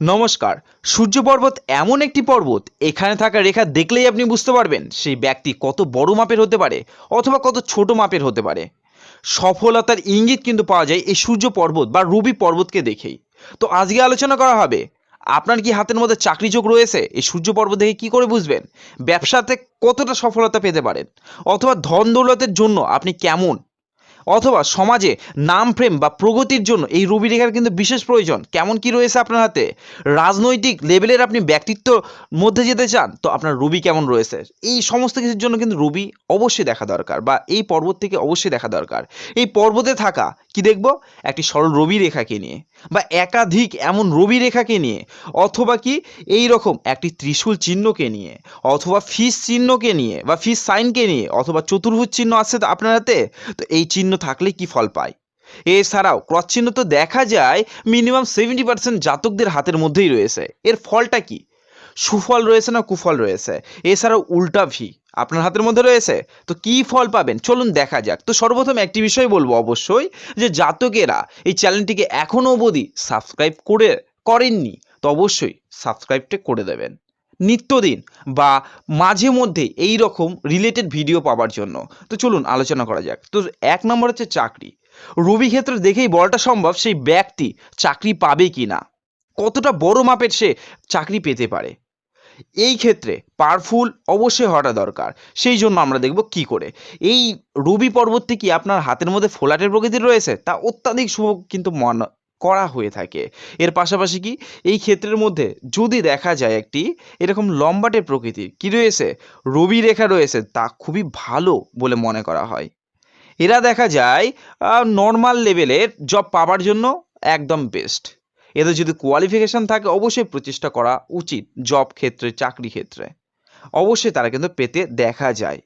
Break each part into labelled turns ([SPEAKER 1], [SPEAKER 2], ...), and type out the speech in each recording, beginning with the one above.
[SPEAKER 1] নমস্কার। সূর্য পর্বত এমন একটি পর্বত, এখানে থাকা রেখা দেখলেই আপনি বুঝতে পারবেন সেই ব্যক্তি কত বড় মাপের হতে পারে অথবা কত ছোট মাপের হতে পারে। সফলতার ইঙ্গিত কিন্তু পাওয়া যায় এই সূর্য পর্বত বা রবি পর্বতকে দেখেই। তো আজকে আলোচনা করা হবে, আপনার কি হাতের মধ্যে চাকরি চোখ রয়েছে? এই সূর্য পর্বত দেখে কি করে বুঝবেন? ব্যবসাতে কতটা সফলতা পেতে পারেন? অথবা ধন দৌলতের জন্য আপনি কেমন? অথবা সমাজে নাম, প্রেম বা প্রগতির জন্য এই রবি রেখার কিন্তু বিশেষ প্রয়োজন। কেমন কি রয়েছে আপনার হাতে? রাজনৈতিক লেভেলের আপনি ব্যক্তিত্ব মধ্যে যেতে চান, তো আপনার রবি কেমন রয়েছে? এই সমস্ত কিছুর জন্য কিন্তু রবি অবশ্যই দেখা দরকার বা এই পর্বত থেকে অবশ্যই দেখা দরকার। এই পর্বতে থাকা, কি দেখব? একটি সরল রবি রেখাকে নিয়ে বা একাধিক এমন রবি রেখাকে নিয়ে অথবা কি এই রকম একটি ত্রিশূল চিহ্নকে নিয়ে অথবা ফিস চিহ্নকে নিয়ে বা ফিস সাইনকে নিয়ে অথবা চতুর্ভুজ চিহ্ন আছে আপনার হাতে? তো এই চিহ্ন থাকলে কি ফল পায়? এছাড়াও, ক্রস চিহ্ন তো দেখা যায় মিনিমাম সেভেন্টি পার্সেন্ট জাতকদের হাতের মধ্যেই রয়েছে। এর ফলটা কি? সুফল রয়েছে না কুফল রয়েছে? এছাড়াও উল্টা ভি, আপনার হাতের মধ্যে রয়েছে? তো কি ফল পাবেন? চলুন দেখা যাক। তো সর্বপ্রথম একটি বিষয় বলব অবশ্যই, যে জাতকেরা এই চ্যানেলটিকে এখনও অবধি সাবস্ক্রাইব করে করেননি, তো অবশ্যই সাবস্ক্রাইবটা করে দেবেন। নিত্যদিন বা মাঝে মধ্যে এই রকম রিলেটেড ভিডিও পাওয়ার জন্য। তো চলুন আলোচনা করা যাক। তো এক নম্বর হচ্ছে চাকরি। রবি ক্ষেত্রে দেখেই বলাটা সম্ভব সেই ব্যক্তি চাকরি পাবে কি না কতটা বড় মাপের সে চাকরি পেতে পারে। এই ক্ষেত্রে পাওয়ারফুল অবশ্যই হওয়াটা দরকার। সেই জন্য আমরা দেখব কি করে। এই রবি পর্বতটি কি আপনার হাতের মধ্যে ফোলাটের প্রকৃতির রয়েছে? তা অত্যাধিক শুভ কিন্তু মন করা হয়ে থাকে। এর পাশাপাশি কি? এই ক্ষেত্রের মধ্যে যদি দেখা যায় একটি এরকম লম্বাটে প্রকৃতির কি রয়েছে? রবি রেখা রয়েছে, তা খুবই ভালো বলে মনে করা হয়। এরা দেখা যায় নর্মাল লেভেলের জব পাওয়ার জন্য একদম বেস্ট এদের যদি কোয়ালিফিকেশান থাকে, অবশ্যই প্রচেষ্টা করা উচিত জব ক্ষেত্রে, চাকরি ক্ষেত্রে। অবশ্যই তারা কিন্তু পেতে দেখা যায়।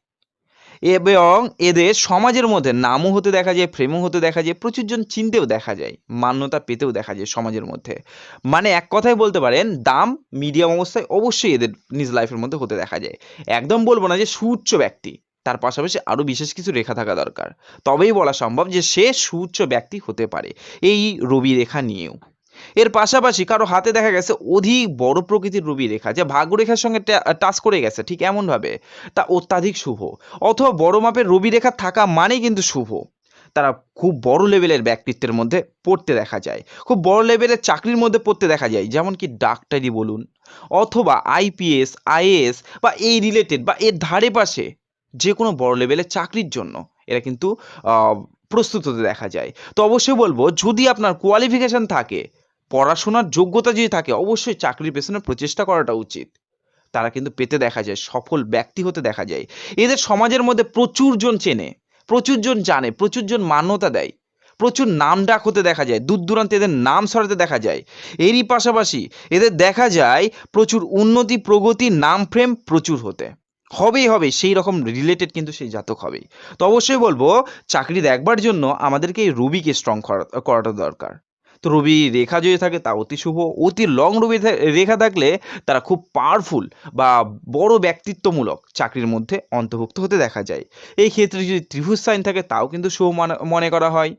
[SPEAKER 1] এবং এদের সমাজের মধ্যে নামও হতে দেখা যায় ফ্রেমও হতে দেখা যায়, প্রচুরজন চিনতেও দেখা যায়, মান্যতা পেতেও দেখা যায় সমাজের মধ্যে। মানে এক কথায় বলতে পারেন, দাম মিডিয়াম অবস্থায় অবশ্যই এদের নিজ লাইফের মধ্যে হতে দেখা যায়। একদম বলব না যে সুউচ্চ ব্যক্তি, তার পাশাপাশি আরও বিশেষ কিছু রেখা থাকা দরকার। তবেই বলা সম্ভব যে সে সুউচ্চ ব্যক্তি হতে পারে, এই রবি রেখা নিয়েও। এর পাশাপাশি কারও হাতে দেখা গেছে অধিক বড় প্রকৃতির রবি রেখা, যে ভাগ্যরেখার সঙ্গে টাচ করে গেছে, ঠিক এমনভাবে। তা অত্যাধিক শুভ। অথবা বড় মাপের রবি রেখা থাকা মানেই কিন্তু শুভ। তারা খুব বড় লেভেলের ব্যক্তিত্বের মধ্যে পড়তে দেখা যায়। খুব বড় লেভেলের চাকরির মধ্যে পড়তে দেখা যায়, যেমন কি ডাক্তারি বলুন, অথবা আইপিএস আইএএস বা এই রিলেটেড বা এর ধারে পাশে যে কোনো বড় লেভেলের চাকরির জন্য এরা কিন্তু প্রস্তুত হতে দেখা যায়। তো অবশ্যই বলব, যদি আপনার কোয়ালিফিকেশান থাকে পড়াশোনার যোগ্যতা যদি থাকে, অবশ্যই চাকরির পেছনে প্রচেষ্টা করাটা উচিত। তারা কিন্তু পেতে দেখা যায়, সফল ব্যক্তি হতে দেখা যায়। এদের সমাজের মধ্যে প্রচুরজন চেনে, প্রচুরজন জানে, প্রচুরজন মান্যতা দেয়, প্রচুর নাম ডাক হতে দেখা যায় দূর দূরান্তে এদের নাম সরাতে দেখা যায়। এরই পাশাপাশি এদের দেখা যায়, প্রচুর উন্নতি, প্রগতি, নাম ফ্রেম প্রচুর হতে। হবেই হবে, সেই রকম রিলেটেড কিন্তু সেই জাতক হবেই। তো অবশ্যই বলব চাকরি দেখবার জন্য আমাদেরকে এই রবিকে স্ট্রং করাটা দরকার। রবি রেখা যদি থাকে তা অতি শুভ। অতি লং রবি রেখা থাকলে তারা খুব পাওয়ারফুল বা বড় ব্যক্তিত্বমূলক চাকরির মধ্যে অন্তর্ভুক্ত হতে দেখা যায়। এই ক্ষেত্রে যদি ত্রিভুজ সাইন থাকে তাও কিন্তু শুভ মনে করা হয়।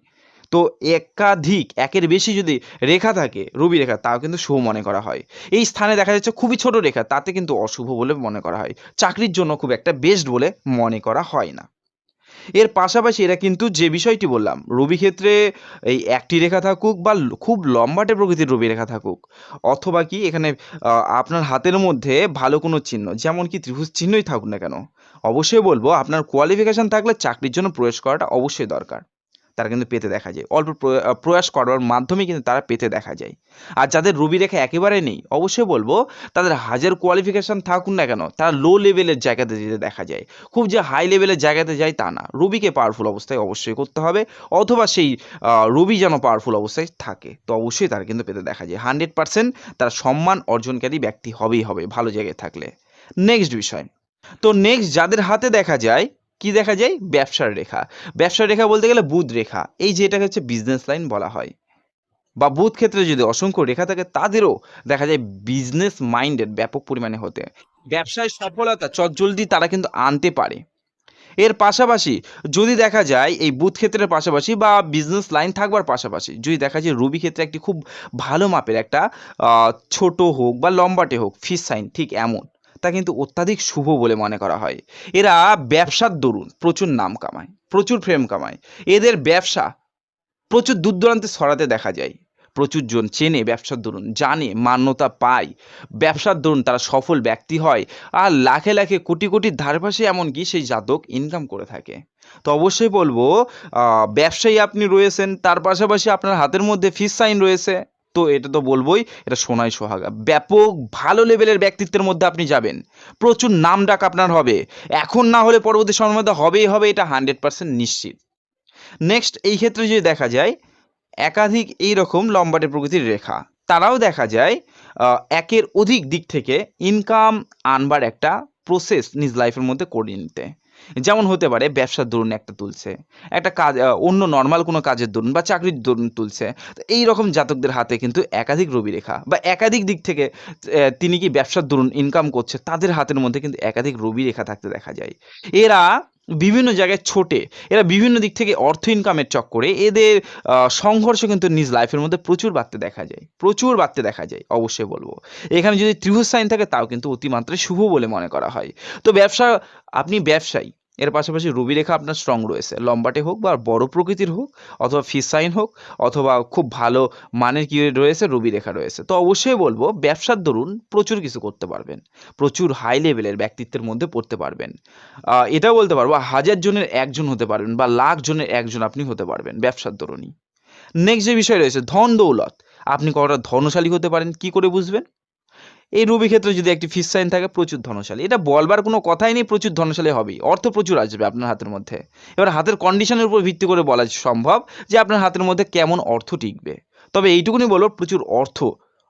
[SPEAKER 1] তো একাধিক, একের বেশি যদি রেখা থাকে, রবি রেখা, তাও কিন্তু শুভ মনে করা হয়। এই স্থানে দেখা যাচ্ছে খুবই ছোট রেখা, তাতে কিন্তু অশুভ বলে মনে করা হয়। চাকরির জন্য খুব একটা বেস্ট বলে মনে করা হয় না। এর পাশাপাশি এরা কিন্তু যে বিষয়টি বললাম, রবি ক্ষেত্রে এই একটি রেখা থাকুক বা খুব লম্বাটে প্রকৃতির রবি রেখা থাকুক, অথবা কি এখানে আপনার হাতের মধ্যে ভালো কোনো চিহ্ন, যেমন কি ত্রিভুজ চিহ্নই থাকুক না কেন, অবশ্যই বলব আপনার কোয়ালিফিকেশান থাকলে চাকরির জন্য প্রবেশ করাটা অবশ্যই দরকার। তারা কিন্তু পেতে দেখা যায়। অল্প প্রয়াস করার মাধ্যমে কিন্তু তারা পেতে দেখা যায়। আর যাদের রবি রেখা একেবারে নেই, অবশ্যই বলব তাদের হাজার কোয়ালিফিকেশান থাকুন না কেন, তারা লো লেভেলের জায়গাতে যেতে দেখা যায়। খুব যে হাই লেভেলের জায়গাতে যায় তা না। রবিকে পাওয়ারফুল অবস্থায় অবশ্যই করতে হবে, অথবা সেই রবি যেন পাওয়ারফুল অবস্থায় থাকে, তো অবশ্যই তারা কিন্তু পেতে দেখা যায়। হান্ড্রেড পার্সেন্ট তারা সম্মান অর্জনকারী ব্যক্তি হবেই হবে, ভালো জায়গায় থাকলে। নেক্সট বিষয়। তো নেক্সট যাদের হাতে দেখা যায় কি দেখা যায়? ব্যবসার রেখা। ব্যবসার রেখা বলতে গেলে বুধ রেখা। এই যে এটাকে হচ্ছে বিজনেস লাইন বলা হয়। বা বুধ ক্ষেত্রে যদি অসংখ্য রেখা থাকে, তাদেরও দেখা যায় বিজনেস মাইন্ডেড ব্যাপক পরিমাণে হতে। ব্যবসায় সফলতা চটজলদি তারা কিন্তু আনতে পারে। এর পাশাপাশি যদি দেখা যায়, এই বুথ ক্ষেত্রের পাশাপাশি বা বিজনেস লাইন থাকবার পাশাপাশি, যদি দেখা যায় রবি ক্ষেত্রে একটি খুব ভালো মাপের একটা ছোট হোক বা লম্বাটে হোক ফিস সাইন ঠিক এমন। তা কিন্তু অত্যাধিক শুভ বলে মনে করা হয়। এরা ব্যবসার দরুন প্রচুর নাম কামায়, প্রচুর ফ্রেম কামায়। এদের ব্যবসা প্রচুর দূর দূরান্তে ছড়াতে দেখা যায়। প্রচুর জন চেনে ব্যবসার দরুন, জানে, মান্যতা পায়। ব্যবসার দরুন তারা সফল ব্যক্তি হয় আর লাখে লাখে, কোটি কোটি ধারপাশে এমনকি সেই জাতক ইনকাম করে থাকে। তো অবশ্যই বলব ব্যবসায়ী আপনি রয়েছেন, তার পাশাপাশি আপনার হাতের মধ্যে ফিস সাইন রয়েছে। তো এটা তো বলবোই, এটা সোনাই সোহাগা। ব্যাপক ভালো লেভেলের ব্যক্তিত্বের মধ্যে আপনি যাবেন। প্রচুর নাম ডাক আপনার হবে। এখন না হলে পরবর্তী সময়ের মধ্যে হবেই হবে, এটা হান্ড্রেড পার্সেন্ট নিশ্চিত। নেক্সট, এই ক্ষেত্রে যদি দেখা যায়, একাধিক এই রকম লম্বাটে প্রকৃতির রেখা। তারাও দেখা যায় একের অধিক দিক থেকে ইনকাম আনবার একটা প্রসেস নিজ লাইফের মধ্যে করে নিতে। যেমন হতে পারে ব্যবসার দরুন একটা তুলছে, একটা কাজ অন্য নর্মাল কোনো কাজের দরুন বা চাকরির দরুন তুলছে এই রকম জাতকদের হাতে কিন্তু একাধিক রবি রেখা বা একাধিক দিক থেকে তিনি কি ব্যবসার দরুন ইনকাম করছে, তাদের হাতের মধ্যে কিন্তু একাধিক রবি রেখা থাকতে দেখা যায়। এরা বিভিন্ন জায়গায় ছোটে। এরা বিভিন্ন দিক থেকে অর্থ ইনকামের চক্করে। এদের সংঘর্ষ কিন্তু নিজ লাইফের মধ্যে প্রচুর বাড়তে দেখা যায়। প্রচুর বাড়তে দেখা যায়, অবশ্যই বলব। এখানে যদি ত্রিভুজ সাইন থাকে, তাও কিন্তু অতিমাত্রায় শুভ বলে মনে করা হয়। তো ব্যবসা, আপনি ব্যবসায়ী এর পাশাপাশি রুবি রেখা আপনার স্ট্রং রয়েছে। লম্বাটে হোক বা বড় প্রকৃতির হোক, অথবা ফিস সাইন হোক, অথবা খুব ভালো মানের কি রয়েছে, রুবি রেখা রয়েছে। তো অবশ্যই বলব, ব্যবসার দরুন প্রচুর কিছু করতে পারবেন। প্রচুর হাই লেভেলের ব্যক্তিত্বের মধ্যে পড়তে পারবেন। এটা বলতে পারব, হাজার জনের একজন হতে পারবেন বা লাখ জনের একজন আপনি হতে পারবেন ব্যবসার দরুনই। নেক্সট যে বিষয় রয়েছে, ধন দৌলত। আপনি কতটা ধনশালী হতে পারেন, কি করে বুঝবেন? এই রবি ক্ষেত্রে যদি একটি ফিস সাইন থাকে, প্রচুর ধনশালী। এটা বলবার কোনো কথাই নেই, প্রচুর ধনশালী হবেই। অর্থ প্রচুর আসবে আপনার হাতের মধ্যে। এবার হাতের কন্ডিশনের উপর ভিত্তি করে বলা সম্ভব যে আপনার হাতের মধ্যে কেমন অর্থ টিকবে। তবে এইটুকুনি বলো প্রচুর অর্থ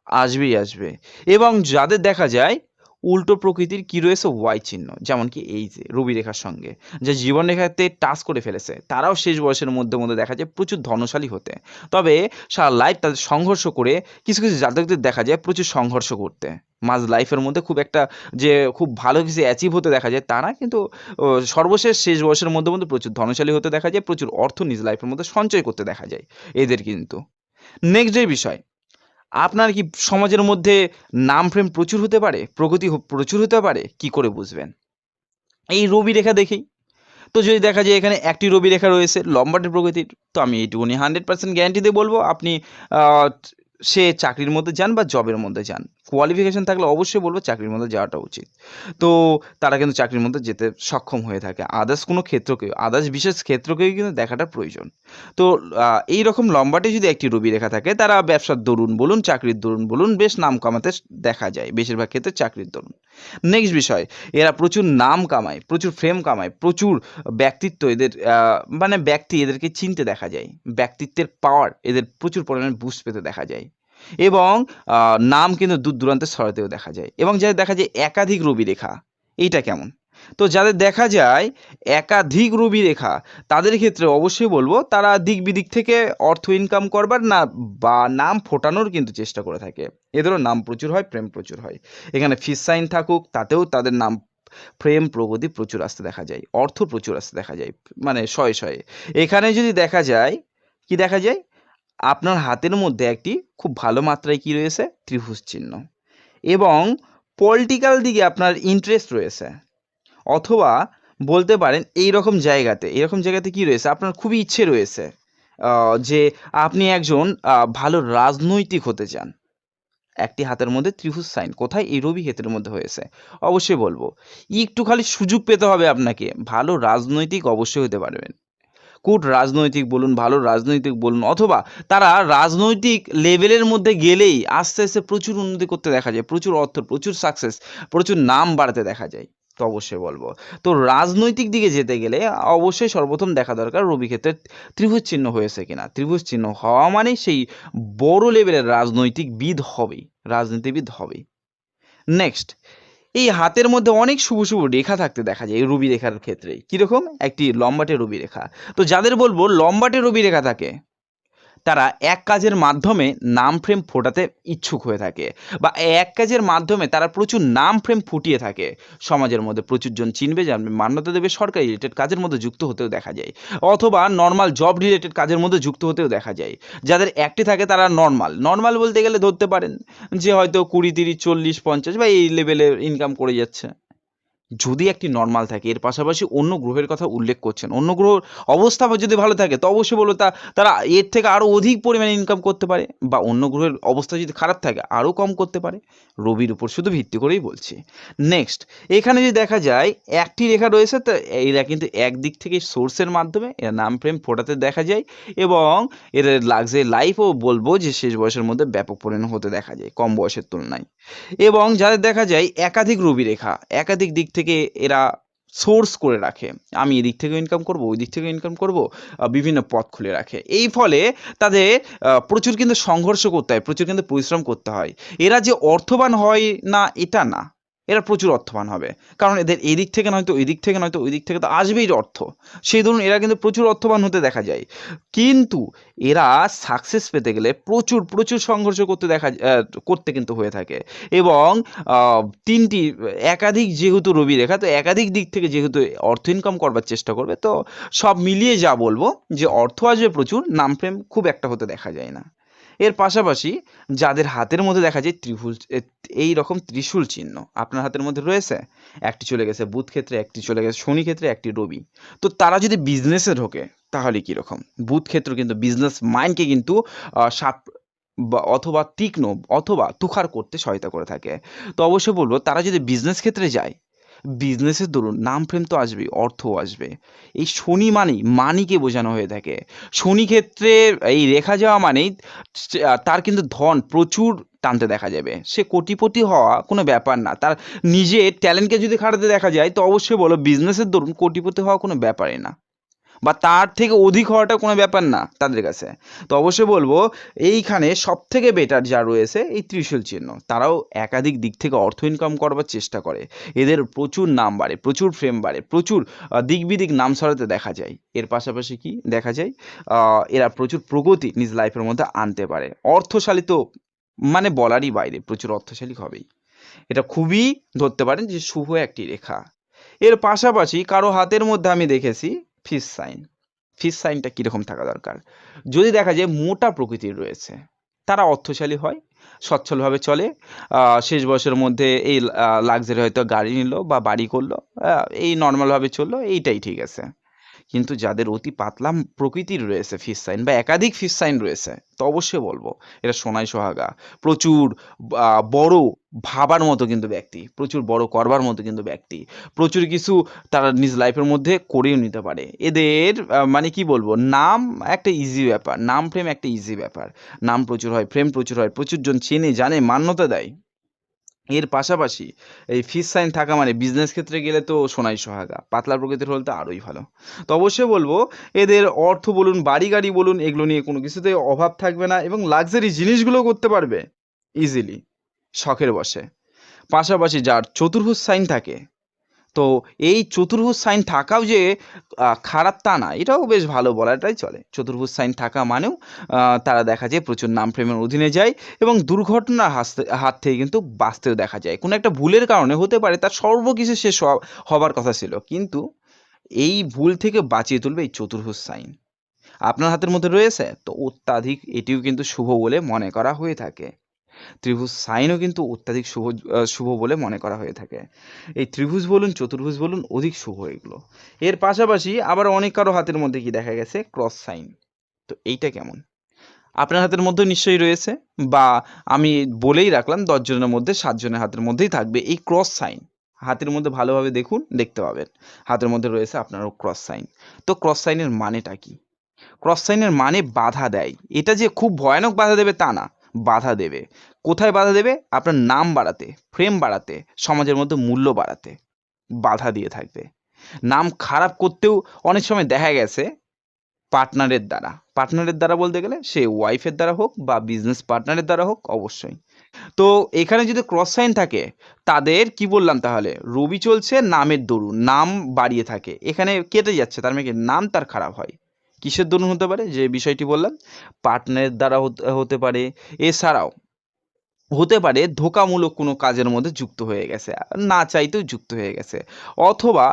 [SPEAKER 1] আসবেই আসবে। এবং যাদের দেখা যায়, উল্টো প্রকৃতির কি রয়েছে? ওয়াই চিহ্ন। যেমন কি এই যে রবি রেখার সঙ্গে। যে জীবন রেখাতে টাচ করে ফেলেছে। তারাও শেষ বয়সের মধ্যে মধ্যে দেখা যায় প্রচুর ধনশালী হতে। তবে সারা লাইফ তাদের সংঘর্ষ করে কিছু কিছু জাতকদের দেখা যায় প্রচুর সংঘর্ষ করতে। মাঝ লাইফের মধ্যে খুব একটা যে খুব ভালো কিছু অ্যাচিভ হতে দেখা যায় তা না। কিন্তু সর্বশেষ শেষ বয়সের মধ্যে মধ্যে প্রচুর ধনশালী হতে দেখা যায়, প্রচুর অর্থ নিজ লাইফের মধ্যে সঞ্চয় করতে দেখা যায় এদের কিন্তু। নেক্সট যে বিষয়, আপনার কি সমাজের মধ্যে নাম ফ্রেম প্রচুর হতে পারে? প্রগতি প্রচুর হতে পারে? কি করে বুঝবেন? এই রবি রেখা দেখেই। তো যদি দেখা যায় এখানে একটি রবি রেখা রয়েছে, লম্বাটে প্রকৃতির তো আমি এইটুকুনি হান্ড্রেড পার্সেন্ট গ্যারান্টি দিয়ে বলব, আপনি সে চাকরির মধ্যে যান বা জবের মধ্যে যান। কোয়ালিফিকেশন থাকলে অবশ্যই বলব চাকরির মধ্যে যাওয়াটা উচিত। তো তারা কিন্তু চাকরির মধ্যে যেতে সক্ষম হয়ে থাকে। আদার্স কোনো ক্ষেত্রকেও আদার্স বিশেষ ক্ষেত্রকেও কিন্তু দেখাটা প্রয়োজন। তো এই রকম লম্বাটে যদি একটি রবি রেখা থাকে, তারা ব্যবসার দরুন বলুন, চাকরির দরুন বলুন, বেশ নাম কামাতে দেখা যায়, বেশিরভাগ ক্ষেত্রে চাকরির দরুন। নেক্সট বিষয়, এরা প্রচুর নাম কামায়, প্রচুর ফ্রেম কামায়, প্রচুর ব্যক্তিত্ব এদের মানে ব্যক্তি এদেরকে চিনতে দেখা যায়। ব্যক্তিত্বের পাওয়ার এদের প্রচুর পরিমাণে বুস্ট পেতে দেখা যায়। এবং নাম কিন্তু দূর দূরান্তে ছড়াতেও দেখা যায়। এবং যাদের দেখা যায় একাধিক রবি রেখা, এইটা কেমন? তো যাদের দেখা যায় একাধিক রবি রেখা, তাদের ক্ষেত্রে অবশ্যই বলব তারা দিক বিদিক থেকে অর্থ ইনকাম করবার না, বা নাম ফোটানোর কিন্তু চেষ্টা করে থাকে। এদেরও নাম প্রচুর হয়, প্রেম প্রচুর হয়। এখানে ফিস সাইন থাকুক, তাতেও তাদের নাম, প্রেম প্রগতি প্রচুর আসতে দেখা যায়, অর্থ প্রচুর আসতে দেখা যায় মানে শয়ে শয়ে। এখানে যদি দেখা যায়, কি দেখা যায়? আপনার হাতের মধ্যে একটি খুব ভালো মাত্রায় কি রয়েছে? ত্রিভুজ চিহ্ন। এবং পলিটিক্যাল দিকে আপনার ইন্টারেস্ট রয়েছে। অথবা বলতে পারেন এই রকম জায়গাতে এরকম জায়গাতে কি রয়েছে? আপনার খুবই ইচ্ছে রয়েছে যে আপনি একজন ভালো রাজনৈতিক হতে চান। একটি হাতের মধ্যে ত্রিভুজ সাইন কোথায়? এই রবি ক্ষেত্রের মধ্যে হয়েছে। অবশ্যই বলব, একটু খালি সুযোগ পেতে হবে আপনাকে। ভালো রাজনৈতিক অবশ্যই হতে পারবেন। কুট রাজনৈতিক বলুন, ভালো রাজনৈতিক বলুন, অথবা তারা রাজনৈতিক লেভেলের মধ্যে গেলেই আস্তে আস্তে প্রচুর উন্নতি করতে দেখা যায়, প্রচুর অর্থ, প্রচুর সাকসেস প্রচুর নাম বাড়তে দেখা যায়। তো অবশ্যই বলব। তো রাজনৈতিক দিকে যেতে গেলে অবশ্যই সর্বপ্রথম দেখা দরকার রবি ক্ষেত্রে ত্রিভুজ চিহ্ন হয়েছে কিনা। ত্রিভুজ চিহ্ন হওয়া মানে সেই বড় লেভেলের রাজনৈতিক বিদ হবেই, রাজনীতিবিদ হবেই। নেক্সট এই হাতের মধ্যে অনেক শুভ শুভ রেখা থাকতে দেখা যায়, এই রবি রেখার ক্ষেত্রে। কীরকম? একটি লম্বাটে রবি রেখা। তো যাদের বলব, লম্বাটে রবি রেখা থাকে তারা এক কাজের মাধ্যমে নাম ফ্রেম ফোটাতে ইচ্ছুক হয়ে থাকে বা এক কাজের মাধ্যমে তারা প্রচুর নাম ফ্রেম ফুটিয়ে থাকে। সমাজের মধ্যে প্রচুর জন চিনবে জানবে মান্যতা দেবে সরকারি রিলেটেড কাজের মধ্যে যুক্ত হতেও দেখা যায় অথবা নর্মাল জব রিলেটেড কাজের মধ্যে যুক্ত হতেও দেখা যায়। যাদের একটি থাকে তারা নর্মাল নর্মাল বলতে গেলে ধরতে পারেন যে হয়তো কুড়ি, তিরিশ, চল্লিশ, পঞ্চাশ বা এই লেভেলের ইনকাম করে যাচ্ছে। যদি একটি নর্মাল থাকে, এর পাশাপাশি অন্য গ্রহের কথা উল্লেখ করছেন, অন্য গ্রহর অবস্থা যদি ভালো থাকে, তো অবশ্যই বলব তা, তারা এর থেকে আরও অধিক পরিমাণে ইনকাম করতে পারে, বা অন্য গ্রহের অবস্থা যদি খারাপ থাকে আরও কম করতে পারে, রবির উপর শুধু ভিত্তি করেই বলছি। নেক্সট এখানে যদি দেখা যায়, একটি রেখা রয়েছে, তো এরা কিন্তু একদিক থেকে সোর্সের মাধ্যমে, এরা নাম ফ্রেম ফোটাতে দেখা যায়, এবং এর লাগজারি লাইফও বলব যে শেষ বয়সের মধ্যে ব্যাপক পরিমাণ হতে দেখা যায়, কম বয়সের তুলনায়। এবং যাদের দেখা যায়, একাধিক রবি রেখা, একাধিক দিক থেকে এরা সোর্স করে রাখে। আমি এদিক থেকে ইনকাম করব ওই দিক থেকে ইনকাম করব বিভিন্ন পথ খুলে রাখে। এই ফলে তাদের প্রচুর কিন্তু সংঘর্ষ করতে হয়, প্রচুর কিন্তু পরিশ্রম করতে হয়। এরা যে অর্থবান হয় না, এটা না। এরা প্রচুর অর্থবান হবে। কারণ এদের এদিক থেকে নয়তো ওই দিক থেকে নয়তো ওই দিক থেকে তো আসবেই অর্থ। সেই ধরুন এরা কিন্তু প্রচুর অর্থবান হতে দেখা যায়। কিন্তু এরা সাকসেস পেতে গেলে প্রচুর প্রচুর সংঘর্ষ করতে দেখা করতে কিন্তু হয়ে থাকে। এবং তিনটি, একাধিক যেহেতু রবি রেখা তো একাধিক দিক থেকে যেহেতু অর্থ ইনকাম করবার চেষ্টা করবে, তো সব মিলিয়ে যা বলব যে অর্থ আসবে প্রচুর নাম প্রেম খুব একটা হতে দেখা যায় না। এর পাশাপাশি যাদের হাতের মধ্যে দেখা যায় ত্রিভুজ এই রকম ত্রিশূল চিহ্ন আপনার হাতের মধ্যে রয়েছে? একটি চলে গেছে বুধ ক্ষেত্রে, একটি চলে গেছে শনি ক্ষেত্রে, একটি রবি। তো তারা যদি বিজনেসে ঢোকে, তাহলে কীরকম বুধ ক্ষেত্র কিন্তু বিজনেস মাইন্ডকে কিন্তু সাপ বা, অথবা তীক্ষ্ণ অথবা তুখার করতে সহায়তা করে থাকে। তো অবশ্যই বলব, তারা যদি বিজনেস ক্ষেত্রে যায় বিজনেসের দরুন নাম ফ্রেম তো আসবেই, অর্থও আসবে। এই শনি মানেই, মানিকে বোঝানো হয়ে থাকে। শনি ক্ষেত্রে এই রেখা যাওয়া মানেই তার কিন্তু ধন প্রচুর টানতে দেখা যাবে। সে কোটিপতি হওয়া কোনো ব্যাপার না। তার নিজের ট্যালেন্টকে যদি খাটাতে দেখা যায়, তো অবশ্যই বলো বিজনেসের দরুন কোটিপতি হওয়া কোনো ব্যাপারই না। বা তার থেকে অধিক হওয়াটা কোনো ব্যাপার না তাদের কাছে। তো অবশ্যই বলব এইখানে সব থেকে বেটার যা রয়েছে এই ত্রিশূল চিহ্ন। তারাও একাধিক দিক থেকে অর্থ ইনকাম করবার চেষ্টা করে। এদের প্রচুর নাম বাড়ে প্রচুর ফ্রেম বাড়ে প্রচুর আহ, দিক বিদিক নাম সরাতে দেখা যায়। এর পাশাপাশি কি দেখা যায়? এরা প্রচুর প্রগতি নিজ লাইফের মধ্যে আনতে পারে। অর্থশালী তো মানে বলারই বাইরে প্রচুর অর্থশালী হবেই। এটা খুবই ধরতে পারেন যে শুভ একটি রেখা। এর পাশাপাশি কারও হাতের মধ্যে আমি দেখেছি ফিস সাইন ফিস সাইনটা কীরকম থাকা দরকার? যদি দেখা যায় মোটা প্রকৃতির রয়েছে, তারা অর্থশালী হয় সচ্ছলভাবে চলে শেষ বয়সের মধ্যে এই লাগজারি হয়তো গাড়ি নিল বা বাড়ি করল এই নর্মালভাবে চলল, এইটাই ঠিক আছে। কিন্তু যাদের অতি পাতলা প্রকৃতির রয়েছে ফিস সাইন বা একাধিক ফিস সাইন রয়েছে, তো অবশ্যই বলব এটা সোনাই সোহাগা। প্রচুর বড় ভাবার মতো কিন্তু ব্যক্তি, প্রচুর বড় করবার মতো কিন্তু ব্যক্তি, প্রচুর কিছু তারা নিজ লাইফের মধ্যে করেও নিতে পারে। এদের মানে কি বলব, নাম একটা ইজি ব্যাপার, নাম ফ্রেম একটা ইজি ব্যাপার। নাম প্রচুর হয় ফ্রেম প্রচুর হয় প্রচুর জন চেনে, জানে, মান্যতা দেয়। এর পাশাপাশি এই ফিস সাইন থাকা মানে বিজনেস ক্ষেত্রে গেলে তো সোনাই সোহাগা, পাতলা প্রকৃতির হলে তো আরোই ভালো। তো অবশ্যই বলব, এদের অর্থ বলুন, বাড়ি গাড়ি বলুন, এগুলো নিয়ে কোনো কিছুতে অভাব থাকবে না এবং লাক্সারি জিনিসগুলো করতে পারবে ইজিলি শখের বসে। পাশাপাশি যার চতুর্ভুজ সাইন থাকে তো এই চতুর্ভুজ সাইন থাকাও যে খারাপ তা না, এটাও বেশ ভালো বলাটাই চলে। চতুর্ভুজ সাইন থাকা মানেও তারা দেখা যায় প্রচুর নাম প্রেমের অধীনে যায় এবং দুর্ঘটনার হাত থেকে কিন্তু বাঁচতেও দেখা যায়। কোনো একটা ভুলের কারণে হতে পারে, তার সর্বকিছু শেষ হবার কথা ছিল। কিন্তু এই ভুল থেকে বাঁচিয়ে তুলবে এই চতুর্ভুজ সাইন। আপনার হাতের মধ্যে রয়েছে? তো অত্যাধিক এটিও কিন্তু শুভ বলে মনে করা হয়ে থাকে। ত্রিভুজ সাইনও কিন্তু অত্যাধিক শুভ শুভ বলে মনে করা হয়ে থাকে। এই ত্রিভুজ বলুন, চতুর্ভুজ বলুন, অধিক শুভ এগুলো। এর পাশাপাশি আবার অনেক কারও হাতের মধ্যে কি দেখা গেছে? Cross sign. তো এইটা কেমন? আপনার হাতের মধ্যে নিশ্চয়ই রয়েছে, বা আমি বলেই রাখলাম, দশজনের মধ্যে সাতজনের হাতের মধ্যেই থাকবে এই ক্রস সাইন। হাতের মধ্যে ভালোভাবে দেখুন, দেখতে পাবেন। হাতের মধ্যে রয়েছে আপনারও ক্রস সাইন। তো ক্রস সাইনের মানেটা কি? ক্রস সাইনের মানে বাধা দেয়। এটা যে খুব ভয়ানক বাধা দেবে তা না, বাধা দেবে। কোথায় বাধা দেবে? আপনার নাম বাড়াতে ফ্রেম বাড়াতে, সমাজের মধ্যে মূল্য বাড়াতে, বাধা দিয়ে থাকবে নাম খারাপ করতেও অনেক সময় দেখা গেছে পার্টনারের দ্বারা। পার্টনারের দ্বারা বলতে গেলে সে ওয়াইফের দ্বারা হোক বা বিজনেস পার্টনারের দ্বারা হোক, অবশ্যই। তো এখানে যদি ক্রস সাইন থাকে, তাদের কি বললাম তাহলে? রবি চলছে, নামের দরুন নাম বাড়িয়ে থাকে। এখানে কেটে যাচ্ছে, তার মানে কি? নাম তার খারাপ হয়। কিসের দরুন হতে পারে? যে বিষয়টি বললাম পার্টনারের দ্বারা হতে পারে। এছাড়াও হতে পারে ধোকামূলক কোনো কাজের মধ্যে যুক্ত হয়ে গেছে, না চাইতেও যুক্ত হয়ে গেছে, অথবা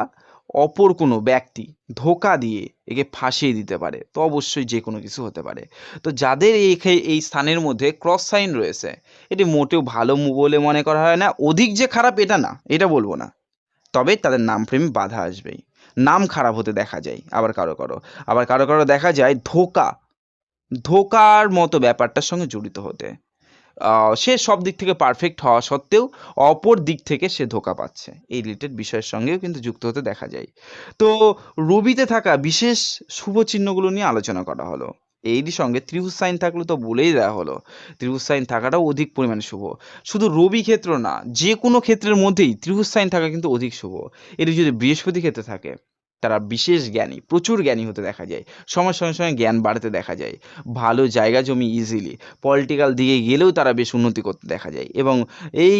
[SPEAKER 1] অপর কোনো ব্যক্তি ধোকা দিয়ে একে ফাঁসিয়ে দিতে পারে, তো অবশ্যই যে কোনো কিছু হতে পারে। তো যাদের এই এই স্থানের মধ্যে ক্রস সাইন রয়েছে, এটি মোটেও ভালো বলে মনে করা হয় না, অধিক যে খারাপ এটা না, এটা বলব না। তবে তাদের নাম প্রেমে বাধা আসবেই। নাম খারাপ হতে দেখা যায়, আবার কারও কারও। আবার কারও কারও দেখা যায় ধোকা, ধোকার মতো ব্যাপারটার সঙ্গে জড়িত হতে। সে সব দিক থেকে পারফেক্ট হওয়া সত্ত্বেও অপর দিক থেকে সে ধোকা পাচ্ছে। এই রিলেটেড বিষয়ের সঙ্গেও কিন্তু যুক্ত হতে দেখা যায়। তো রবিতে থাকা বিশেষ শুভ চিহ্নগুলো নিয়ে আলোচনা করা হলো। এরই সঙ্গে ত্রিভুজ সাইন থাকলে তো বলেই দেওয়া হলো ত্রিভুজ সাইন থাকাটাও অধিক পরিমাণে শুভ। শুধু রবি ক্ষেত্র না যে কোনো ক্ষেত্রের মধ্যেই ত্রিভুজ সাইন থাকা কিন্তু অধিক শুভ। এটি যদি বৃহস্পতি ক্ষেত্রে থাকে তারা বিশেষ জ্ঞানী, প্রচুর জ্ঞানী হতে দেখা যায়। সময়ের সঙ্গে সঙ্গে জ্ঞান বাড়তে দেখা যায়। ভালো জায়গা জমি ইজিলি পলিটিক্যাল দিকে গেলেও তারা বেশ উন্নতি করতে দেখা যায়। এবং এই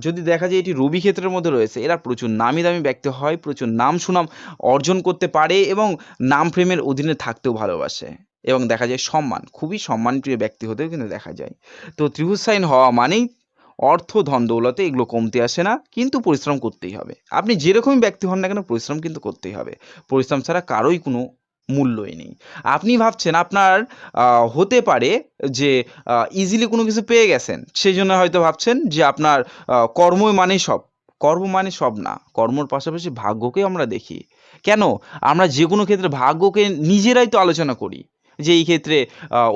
[SPEAKER 1] যদি দেখা যায় এটি রবি ক্ষেত্রের মধ্যে রয়েছে, এরা প্রচুর নামি দামি ব্যক্তি হয়, প্রচুর নাম সুনাম অর্জন করতে পারে এবং নাম প্রেমের অধীনে থাকতেও ভালোবাসে। এবং দেখা যায় সম্মান, খুবই সম্মানপ্রিয় ব্যক্তি হতেও কিন্তু দেখা যায়। তো ত্রিভুজ সাইন হওয়া মানেই অর্থ, ধন, দৌলতে এগুলো কমতে আসে না, কিন্তু পরিশ্রম করতেই হবে। আপনি যেরকমই ব্যক্তি হন না কেন, পরিশ্রম কিন্তু করতেই হবে। পরিশ্রম ছাড়া কারোই কোনো মূল্যই নেই। আপনি ভাবছেন আপনার হতে পারে যে ইজিলি কোনো কিছু পেয়ে গেছেন সেই জন্য হয়তো ভাবছেন যে আপনার কর্মই মানে সব। কর্ম মানে সব না, কর্মর পাশাপাশি ভাগ্যকে আমরা দেখি। কেন? আমরা যে কোনো ক্ষেত্রে ভাগ্যকে নিজেরাই তো আলোচনা করি। যে এই ক্ষেত্রে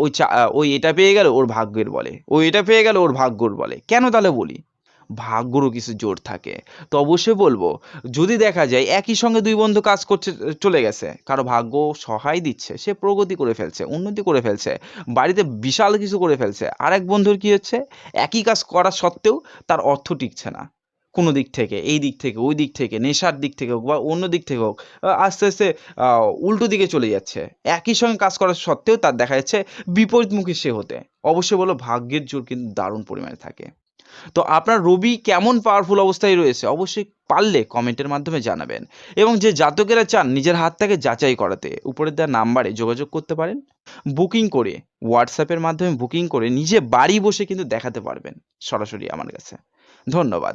[SPEAKER 1] ওই চা ওই এটা পেয়ে গেল, ওর ভাগ্যের বলে। ওই এটা পেয়ে গেল, ওর ভাগ্যর বলে। কেন তাহলে বলি? ভাগ্যরও কিছু জোর থাকে। তো অবশ্যই বলব, যদি দেখা যায় একই সঙ্গে দুই বন্ধু কাজ করছে, চলে গেছে, কারও ভাগ্য সহায় দিচ্ছে, সে প্রগতি করে ফেলছে, উন্নতি করে ফেলছে, বাড়িতে বিশাল কিছু করে ফেলছে আর এক বন্ধুর কি হচ্ছে? একই কাজ করা সত্ত্বেও তার অর্থ টিকছে না। কোনো দিক থেকে, এই দিক থেকে, ওই দিক থেকে, নেশার দিক থেকে হোক বা অন্য দিক থেকে হোক আস্তে আস্তে উল্টো দিকে চলে যাচ্ছে। একই সঙ্গে কাজ করা সত্ত্বেও তার দেখা যাচ্ছে বিপরীতমুখী সে হতে। অবশ্যই বলো, ভাগ্যের জোর কিন্তু দারুণ পরিমাণে থাকে। তো আপনার রবি কেমন পাওয়ারফুল অবস্থায় রয়েছে অবশ্যই পারলে কমেন্টের মাধ্যমে জানাবেন। এবং যে জাতকেরা চান নিজের হাত থেকে যাচাই করাতে, উপরের দেওয়া নাম্বারে যোগাযোগ করতে পারেন বুকিং করে হোয়াটসঅ্যাপের মাধ্যমে বুকিং করে নিজে বাড়ি বসে কিন্তু দেখাতে পারবেন সরাসরি আমার কাছে। ধন্যবাদ।